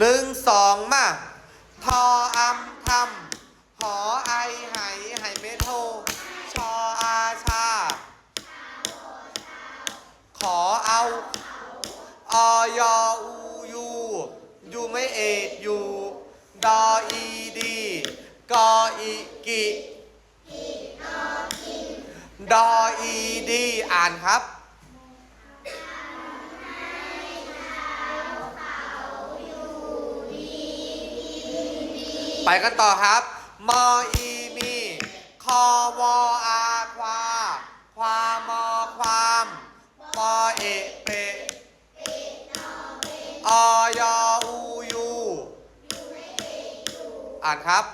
หนึ่งสองมา ทออำทำหอไอไหไหเมโทชออาชา ขอเอาออยอูยูยูไม่เอกยูดออีดีกออีกิดออีดี อ่านครับ ไปกันต่อครับ มออีมีคอวออาควา ความมอความปอเอเปออยอูยูอ่านครับ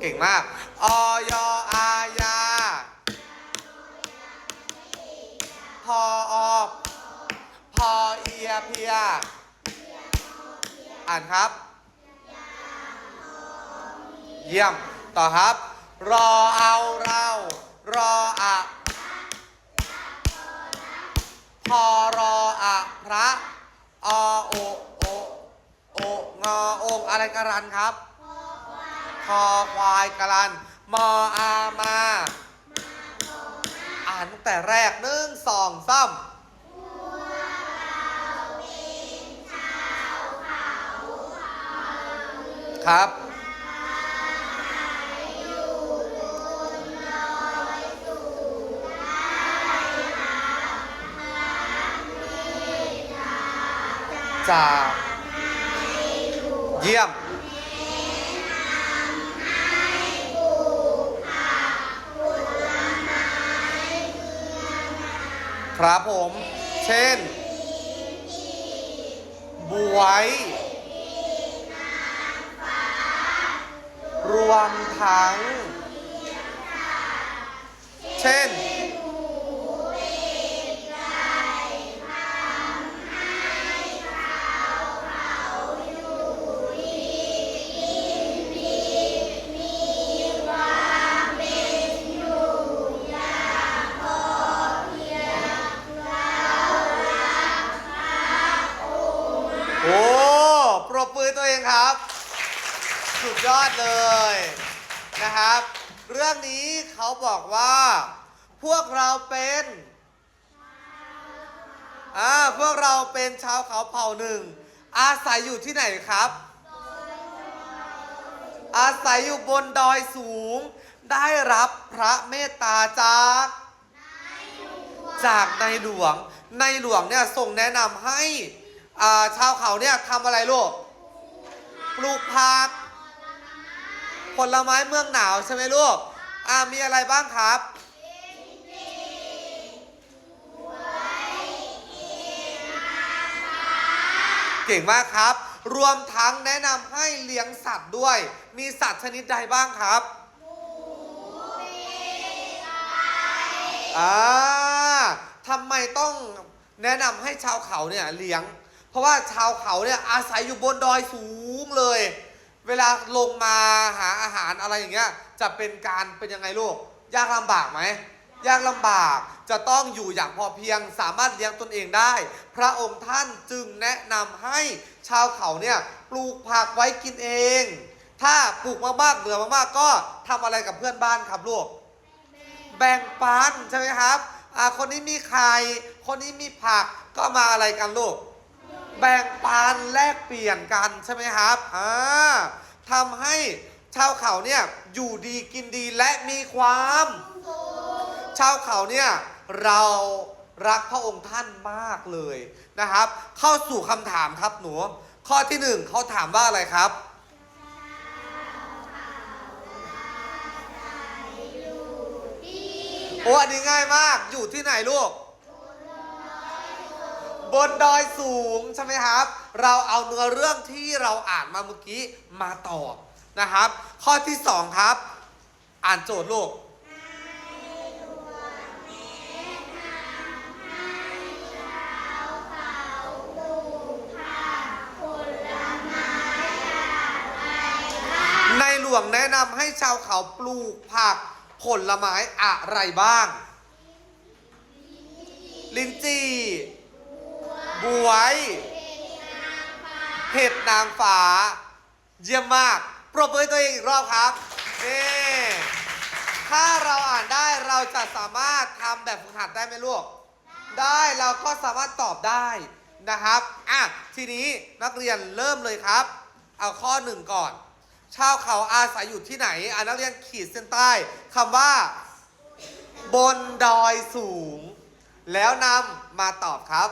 เก่งมากออยอาญาพออพอเอียเพีย อ่านครับ เยี่ยม ต่อครับ รอเอาเรา รออะพอรออะพระอโอโอโองอองอะไรกรันครับคอควายกรันมออามา อ่านตั้งแต่แรกหนึ่งสองสาม ครับจากเยี่ยมครับผม เช่นบวย รวมทั้ง เช่น สุดยอดเลยนะครับ เรื่องนี้เขาบอกว่า พวกเราเป็นอ่าพวกเราเป็นชาวเขาเผ่าหนึ่ง อาศัยอยู่ที่ไหนครับ อาศัยอยู่บนดอยสูง ได้รับพระเมตตาจากจากในหลวง ในหลวงเนี่ยส่งแนะนำให้อ่าชาวเขาเนี่ยทำอะไรลูก ปลูกผัก ผลไม้เมืองหนาวใช่ไหมลูก อ่ามีอะไรบ้างครับเก่งมากครับ รวมทั้งแนะนำให้เลี้ยงสัตว์ด้วย มีสัตว์ชนิดใดบ้างครับอ่าทำไมต้องแนะนำให้ชาวเขาเนี่ยเลี้ยง เพราะว่าชาวเขาเนี่ยอาศัยอยู่บนดอยสูงเลย เวลาลงมาหาอาหารอะไรอย่างเงี้ยจะเป็นการเป็นยังไงลูก ยากลำบากไหม ยากลำบากจะต้องอยู่อย่างพอเพียงสามารถเลี้ยงตนเองได้ พระองค์ท่านจึงแนะนำให้ชาวเขาเนี่ยปลูกผักไว้กินเอง ถ้าปลูกมากๆเหลือมากๆก็ทำอะไรกับเพื่อนบ้านครับลูก แบ่งปันใช่ไหมครับอ่าคนนี้มีไข่ คนนี้มีผักก็มาอะไรกันลูก แบ่งปันแลกเปลี่ยนกันใช่ไหมครับอ่าทำให้ชาวเขาเนี่ยอยู่ดีกินดีและมีความ ชาวเขาเนี่ยเรารักพระองค์ท่านมากเลยนะครับ เข้าสู่คำถามครับหนู ข้อที่หนึ่งเขาถามว่าอะไรครับโอ้อันนี้ง่ายมากอยู่ที่ไหนลูก บนดอยสูงใช่ไหมครับ เราเอาเนื้อเรื่องที่เราอ่านมาเมื่อกี้มาตอบนะครับ ข้อที่สองครับ อ่านโจทย์ลูกในหลวงแนะนำให้ชาวเขาปลูกผักผลไม้อะไรบ้าง ลินจี บวยเห็ดนางฟ้า เยี่ยมมาก ปรบมือตัวเองอีกรอบครับนี่ถ้าเราอ่านได้เราจะสามารถทำแบบฝึกหัดได้ไหมลูก ได้เราก็สามารถตอบได้นะครับอะทีนี้นักเรียนเริ่มเลยครับ เอาข้อหนึ่งก่อน ชาวเขาอาศัยอยู่ที่ไหนอะนักเรียนขีดเส้นใต้คำว่า บนดอยสูง แล้วนำมาตอบครับ